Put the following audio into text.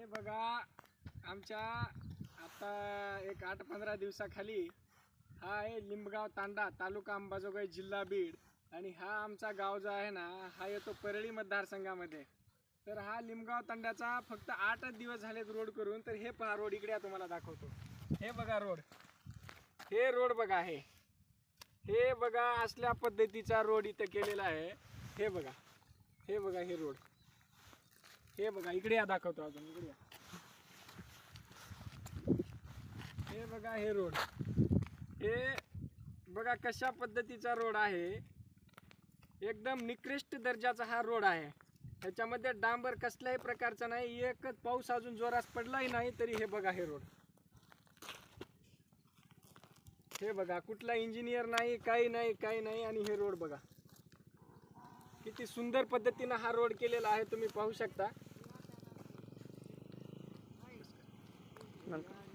हे बघा आमच्या आता एक आठ पंधरा दिवसाखाली हा आहे लिंबगाव तांडा तालुका अंबाजोगाई जिल्हा बीड. आणि हा आमचा गाव जो आहे ना हा येतो परळी मतदारसंघामध्ये. तर हा लिंबगाव तांड्याचा फक्त आठच दिवस झालेत रोड करून तर हे पहा रोड इकडे तुम्हाला दाखवतो. हे बघा रोड. हे रोड बघा हे. हे बघा असल्या पद्धतीचा रोड इथं केलेला आहे. हे बघा. हे बघा हे रोड. हे बघा इकडे या दाखवतो अजून इकडे या. हे बघा हे रोड. हे बघा कशा पद्धतीचा रोड आहे. एकदम निकृष्ट दर्जाचा हा रोड आहे. ह्याच्यामध्ये डांबर कसल्याही प्रकारचा नाही एकच पाऊस अजून जोरात पडलाही नाही तरी हे बघा हे रोड. हे बघा कुठला इंजिनियर नाही काही नाही काही नाही आणि हे रोड बघा. किती सुंदर पद्धतीनं हा रोड केलेला आहे तुम्ही पाहू शकता. No.